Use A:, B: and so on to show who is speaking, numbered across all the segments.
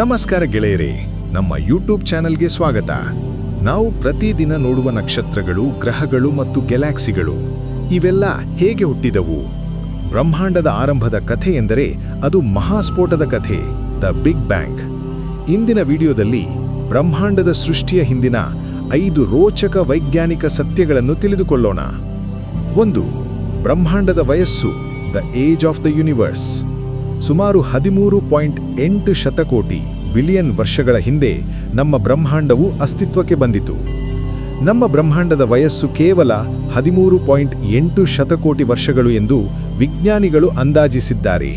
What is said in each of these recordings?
A: ನಮಸ್ಕಾರ ಗೆಳೆಯರೇ, ನಮ್ಮ ಯೂಟ್ಯೂಬ್ ಚಾನೆಲ್ಗೆ ಸ್ವಾಗತ. ನಾವು ಪ್ರತಿದಿನ ನೋಡುವ ನಕ್ಷತ್ರಗಳು, ಗ್ರಹಗಳು ಮತ್ತು ಗ್ಯಾಲಾಕ್ಸಿಗಳು. ಇವೆಲ್ಲ ಹೇಗೆ ಹುಟ್ಟಿದವು? ಬ್ರಹ್ಮಾಂಡದ ಆರಂಭದ ಕಥೆ ಎಂದರೆ ಅದು ಮಹಾಸ್ಫೋಟದ ಕಥೆ, ದ ಬಿಗ್ ಬ್ಯಾಂಗ್. ಇಂದಿನ ವಿಡಿಯೋದಲ್ಲಿ ಬ್ರಹ್ಮಾಂಡದ ಸೃಷ್ಟಿಯ ಹಿಂದಿನ ಐದು ರೋಚಕ ವೈಜ್ಞಾನಿಕ ಸತ್ಯಗಳನ್ನು ತಿಳಿದುಕೊಳ್ಳೋಣ. ಒಂದು, ಬ್ರಹ್ಮಾಂಡದ ವಯಸ್ಸು, the age of the universe. ಸುಮಾರು ಹದಿಮೂರು ಪಾಯಿಂಟ್ ಎಂಟು ಶತಕೋಟಿ ಬಿಲಿಯನ್ ವರ್ಷಗಳ ಹಿಂದೆ ನಮ್ಮ ಬ್ರಹ್ಮಾಂಡವು ಅಸ್ತಿತ್ವಕ್ಕೆ ಬಂದಿತು. ನಮ್ಮ ಬ್ರಹ್ಮಾಂಡದ ವಯಸ್ಸು ಕೇವಲ ಹದಿಮೂರು ಪಾಯಿಂಟ್ ಎಂಟು ಶತಕೋಟಿ ವರ್ಷಗಳು ಎಂದು ವಿಜ್ಞಾನಿಗಳು ಅಂದಾಜಿಸಿದ್ದಾರೆ.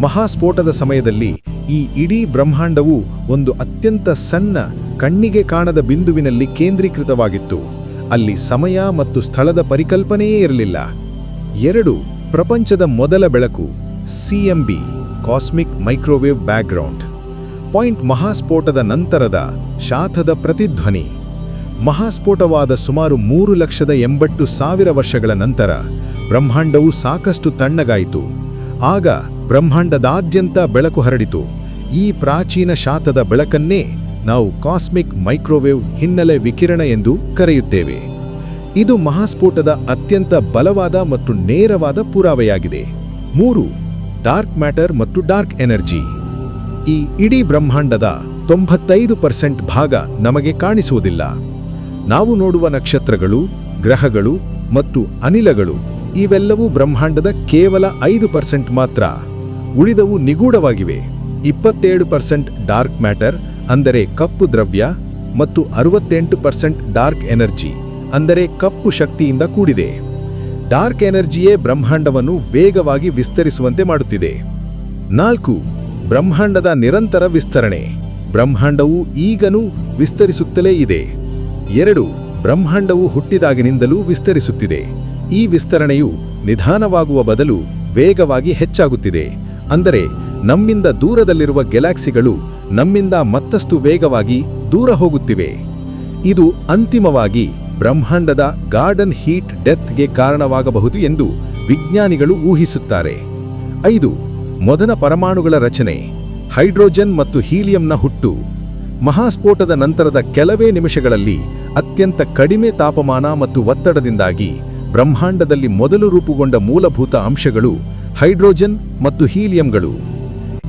A: ಮಹಾಸ್ಫೋಟದ ಸಮಯದಲ್ಲಿ ಈ ಇಡೀ ಬ್ರಹ್ಮಾಂಡವು ಒಂದು ಅತ್ಯಂತ ಸಣ್ಣ, ಕಣ್ಣಿಗೆ ಕಾಣದ ಬಿಂದುವಿನಲ್ಲಿ ಕೇಂದ್ರೀಕೃತವಾಗಿತ್ತು. ಅಲ್ಲಿ ಸಮಯ ಮತ್ತು ಸ್ಥಳದ ಪರಿಕಲ್ಪನೆಯೇ ಇರಲಿಲ್ಲ. ಎರಡು, ಪ್ರಪಂಚದ ಮೊದಲ ಬೆಳಕು CMB cosmic microwave background point ಮಹಾಸ್ಫೋಟದ ನಂತರದ ಶಾಥದ ಪ್ರತಿಧ್ವನಿ. ಮಹಾಸ್ಫೋಟವಾದ ಸುಮಾರು ಮೂರು ಲಕ್ಷದ ಎಂಬತ್ತು ಸಾವಿರ ವರ್ಷಗಳ ನಂತರ ಬ್ರಹ್ಮಾಂಡವು ಸಾಕಷ್ಟು ತಣ್ಣಗಾಯಿತು. ಆಗ ಬ್ರಹ್ಮಾಂಡದಾದ್ಯಂತ ಬೆಳಕು ಹರಡಿತು. ಈ ಪ್ರಾಚೀನ ಶಾತದ ಬೆಳಕನ್ನೇ ನಾವು ಕಾಸ್ಮಿಕ್ ಮೈಕ್ರೋವೇವ್ ಹಿನ್ನೆಲೆ ವಿಕಿರಣ ಎಂದು ಕರೆಯುತ್ತೇವೆ. ಇದು ಮಹಾಸ್ಫೋಟದ ಅತ್ಯಂತ ಬಲವಾದ ಮತ್ತು ನೇರವಾದ ಪುರಾವೆಯಾಗಿದೆ. ಮೂರು ಡಾರ್ಕ್ ಮ್ಯಾಟರ್ ಮತ್ತು ಡಾರ್ಕ್ ಎನರ್ಜಿ. ಈ ಇಡೀ ಬ್ರಹ್ಮಾಂಡದ ತೊಂಬತ್ತೈದು ಪರ್ಸೆಂಟ್ ಭಾಗ ನಮಗೆ ಕಾಣಿಸುವುದಿಲ್ಲ. ನಾವು ನೋಡುವ ನಕ್ಷತ್ರಗಳು, ಗ್ರಹಗಳು ಮತ್ತು ಅನಿಲಗಳು ಇವೆಲ್ಲವೂ ಬ್ರಹ್ಮಾಂಡದ ಕೇವಲ ಐದು ಪರ್ಸೆಂಟ್ ಮಾತ್ರ. ಉಳಿದವು ನಿಗೂಢವಾಗಿವೆ. ಇಪ್ಪತ್ತೇಳು ಪರ್ಸೆಂಟ್ ಡಾರ್ಕ್ ಮ್ಯಾಟರ್ ಅಂದರೆ ಕಪ್ಪು ದ್ರವ್ಯ ಮತ್ತು ಅರವತ್ತೆಂಟು ಪರ್ಸೆಂಟ್ ಡಾರ್ಕ್ ಎನರ್ಜಿ ಅಂದರೆ ಕಪ್ಪು ಶಕ್ತಿಯಿಂದ ಕೂಡಿದೆ. ಡಾರ್ಕ್ ಎನರ್ಜಿಯೇ ಬ್ರಹ್ಮಾಂಡವನ್ನು ವೇಗವಾಗಿ ವಿಸ್ತರಿಸುವಂತೆ ಮಾಡುತ್ತಿದೆ. ನಾಲ್ಕು, ಬ್ರಹ್ಮಾಂಡದ ನಿರಂತರ ವಿಸ್ತರಣೆ. ಬ್ರಹ್ಮಾಂಡವು ಈಗನೂ ವಿಸ್ತರಿಸುತ್ತಲೇ ಇದೆ. ಎರಡು, ಬ್ರಹ್ಮಾಂಡವು ಹುಟ್ಟಿದಾಗಿನಿಂದಲೂ ವಿಸ್ತರಿಸುತ್ತಿದೆ. ಈ ವಿಸ್ತರಣೆಯು ನಿಧಾನವಾಗುವ ಬದಲು ವೇಗವಾಗಿ ಹೆಚ್ಚಾಗುತ್ತಿದೆ. ಅಂದರೆ, ನಮ್ಮಿಂದ ದೂರದಲ್ಲಿರುವ ಗೆಲಾಕ್ಸಿಗಳು ನಮ್ಮಿಂದ ಮತ್ತಷ್ಟು ವೇಗವಾಗಿ ದೂರ ಹೋಗುತ್ತಿವೆ. ಇದು ಅಂತಿಮವಾಗಿ ಬ್ರಹ್ಮಾಂಡದ ಗಾರ್ಡನ್ ಹೀಟ್ ಡೆತ್ಗೆ ಕಾರಣವಾಗಬಹುದು ಎಂದು ವಿಜ್ಞಾನಿಗಳು ಊಹಿಸುತ್ತಾರೆ. ಐದು, ಮೊದಲ ಪರಮಾಣುಗಳ ರಚನೆ, ಹೈಡ್ರೋಜನ್ ಮತ್ತು ಹೀಲಿಯಂನ ಹುಟ್ಟು. ಮಹಾಸ್ಫೋಟದ ನಂತರದ ಕೆಲವೇ ನಿಮಿಷಗಳಲ್ಲಿ ಅತ್ಯಂತ ಕಡಿಮೆ ತಾಪಮಾನ ಮತ್ತು ಒತ್ತಡದಿಂದಾಗಿ ಬ್ರಹ್ಮಾಂಡದಲ್ಲಿ ಮೊದಲು ರೂಪುಗೊಂಡ ಮೂಲಭೂತ ಅಂಶಗಳು ಹೈಡ್ರೋಜನ್ ಮತ್ತು ಹೀಲಿಯಂಗಳು.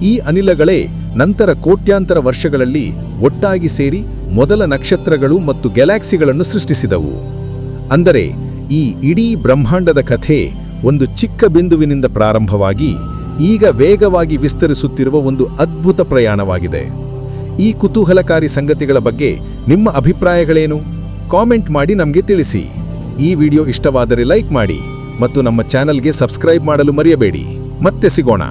A: ಈ ಅನಿಲಗಳೇ ನಂತರ ಕೋಟ್ಯಾಂತರ ವರ್ಷಗಳಲ್ಲಿ ಒಟ್ಟಾಗಿ ಸೇರಿ ಮೊದಲ ನಕ್ಷತ್ರಗಳು ಮತ್ತು ಗ್ಯಾಲಾಕ್ಸಿಗಳನ್ನು ಸೃಷ್ಟಿಸಿದವು. ಅಂದರೆ, ಈ ಇಡೀ ಬ್ರಹ್ಮಾಂಡದ ಕಥೆ ಒಂದು ಚಿಕ್ಕ ಬಿಂದುವಿನಿಂದ ಪ್ರಾರಂಭವಾಗಿ ಈಗ ವೇಗವಾಗಿ ವಿಸ್ತರಿಸುತ್ತಿರುವ ಒಂದು ಅದ್ಭುತ ಪ್ರಯಾಣವಾಗಿದೆ. ಈ ಕುತೂಹಲಕಾರಿ ಸಂಗತಿಗಳ ಬಗ್ಗೆ ನಿಮ್ಮ ಅಭಿಪ್ರಾಯಗಳೇನು? ಕಾಮೆಂಟ್ ಮಾಡಿ ನಮಗೆ ತಿಳಿಸಿ. ಈ ವಿಡಿಯೋ ಇಷ್ಟವಾದರೆ ಲೈಕ್ ಮಾಡಿ ಮತ್ತು ನಮ್ಮ ಚಾನಲ್ಗೆ ಸಬ್ಸ್ಕ್ರೈಬ್ ಮಾಡಲು ಮರೆಯಬೇಡಿ. ಮತ್ತೆ ಸಿಗೋಣ.